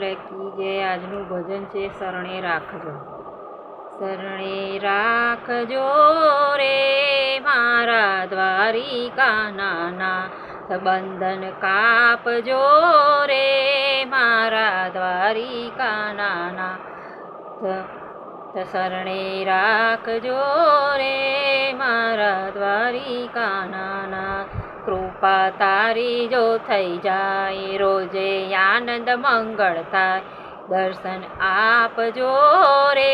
લાલ કી આજનું ભજન છે, શરણે રાખજો. શરણે રાખજો રે મારા દ્વારિકા નાના બંધન કાપજો રે મારા દ્વારિકા નાના શરણે રાખજો રે મારા દ્વારિકા નાના કૃપા તારી જો થઈ જાય, રોજે આનંદ મંગળ થાય. દર્શન આપજો રે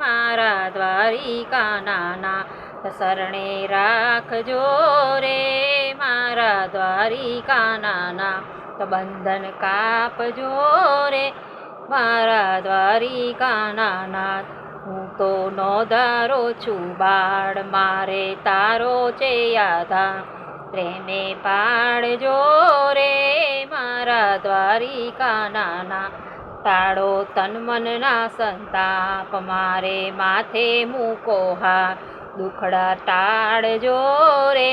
મારા દ્વારિકા નાના શરણે રાખજો રે મારા દ્વારિકા નાના તો બંધન કાપજો રે મારા દ્વારિકા નાના હું તો નોધારો છું બાળ, મારે તારો છે આધાર. પ્રેમે પાડજો રે મારા દ્વારિકા નાના તાળો તન મનના સંતાપ મારે માથે મૂકો હા દુખડા ટાળજો રે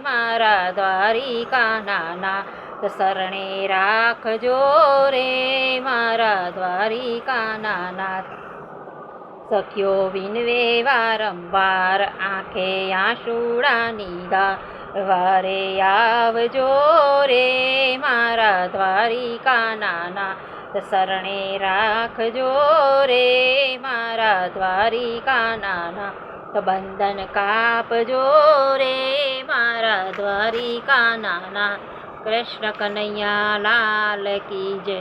મારા દ્વારિકા નાના શરણે રાખજો રે મારા દ્વારિકા નાના સખ્યો વિનવે વારંવાર આંખે આંસુડાની દા વારે આવજો રે મારા દ્વારિકા નાના શરણે રાખજો રે મારા દ્વારિકા નાના તો બંધન કાપજો રે મારા દ્વારિકા નાના કૃષ્ણ કનૈયા લાલ કી જય.